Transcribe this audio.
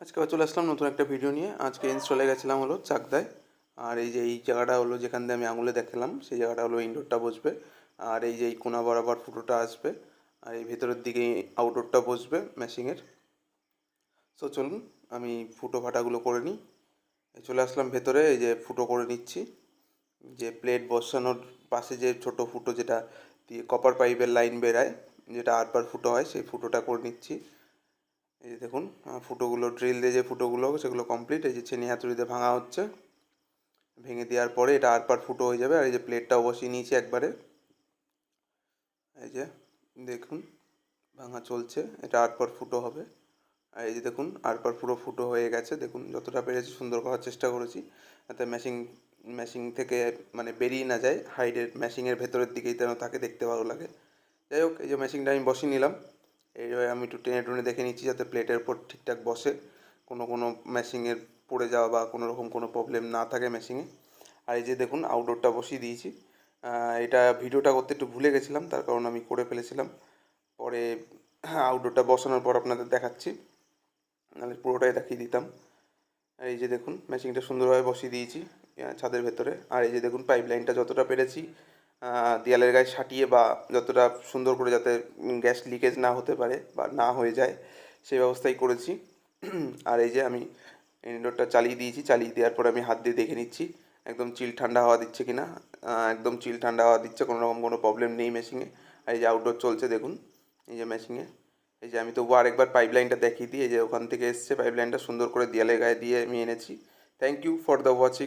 আজকে চলে আসলাম নতুন একটা ভিডিও নিয়ে। আজকে ইনস্টলে গেছিলাম হলো চাকদায়। আর এই যে এই জায়গাটা হলো যেখান দিয়ে আমি আঙুলে দেখালাম, সেই জায়গাটা হলো ইনডোরটা বসবে। আর এই যে এই কোনা বরাবর ফুটোটা আসবে। আর এই ভেতরের দিকে আউটডোরটা বসবে ম্যাশিংয়ের সো চলুন আমি ফুটো ফাটাগুলো করে নিই। চলে আসলাম ভেতরে, এই যে ফুটো করে নিচ্ছি। যে প্লেট বসানোর পাশে যে ছোট ফুটো যেটা দিয়ে কপার পাইপের লাইন বেরায়, যেটা আটবার ফুটো হয়, সেই ফুটোটা করে নিচ্ছি। এই যে দেখুন ফুটোগুলো ড্রিল দিয়ে যে ফুটোগুলো সেগুলো কমপ্লিট এই যে চেনি হাতুড়িতে ভাঙা হচ্ছে। ভেঙে দেওয়ার পরে এটা আর পার ফুটো হয়ে যাবে। আর এই যে প্লেটটাও বসিয়ে নিয়েছি একবারে। এই যে দেখুন, ভাঙা চলছে। এটা আটবার ফুটো হবে। আর এই যে দেখুন আটবার পুরো ফুটো হয়ে গেছে। দেখুন, যতটা পেরেছি সুন্দর করার চেষ্টা করেছি। যাতে ম্যাশিং ম্যাশিং থেকে মানে বেরিয়ে না যায়। হাইডের ম্যাশিংয়ের ভেতরের দিকেই যেন থাকে, দেখতে ভালো লাগে। যাই হোক, এই যে মেশিনটা আমি বসিয়ে নিলাম। এইভাবে আমি একটু টেনে টুনে দেখে নিচ্ছি যাতে প্লেটের উপর ঠিকঠাক বসে, কোনো কোনো ম্যাশিংয়ের পড়ে যাওয়া বা কোনো রকম কোনো প্রবলেম না থাকে ম্যাশিংয়ে আর এই যে দেখুন আউটডোরটা বসিয়ে দিয়েছি। এটা ভিডিওটা করতে একটু ভুলে গেছিলাম, তার কারণ আমি করে ফেলেছিলাম। পরে আউটডোরটা বসানোর পর আপনাদের দেখাচ্ছি। নাহলে পুরোটাই দেখিয়ে দিতাম। এই যে দেখুন মেশিনটা সুন্দরভাবে বসিয়ে দিয়েছি ছাদের ভেতরে। আর এই যে দেখুন পাইপ লাইনটা যতটা পেরেছি দেয়ালের গায়ে সাটিয়ে বা যতটা সুন্দর করে যাতে গ্যাস লিকেজ না হতে পারে বা না হয়ে যায় সেই ব্যবস্থাই করেছি। আর এই যে আমি ইনডোরটা চালিয়ে দিয়েছি, চালিয়ে দেওয়ার পরে আমি হাত দিয়ে দেখে নিচ্ছি, একদম চিল ঠান্ডা হাওয়া দিচ্ছে কি না একদম চিল ঠান্ডা হাওয়া দিচ্ছে কোনো রকম কোনো প্রবলেম নেই মেশিনে আর এই যে আউটডোর চলছে, দেখুন, এই যে মেশিনে এই যে আমি তবু আরেকবার পাইপ লাইনটা দেখিয়ে দিই, এই যে ওখান থেকে এসছে পাইপ লাইনটা সুন্দর করে দেয়ালের গায়ে দিয়ে আমি এনেছি। Thank you for the watching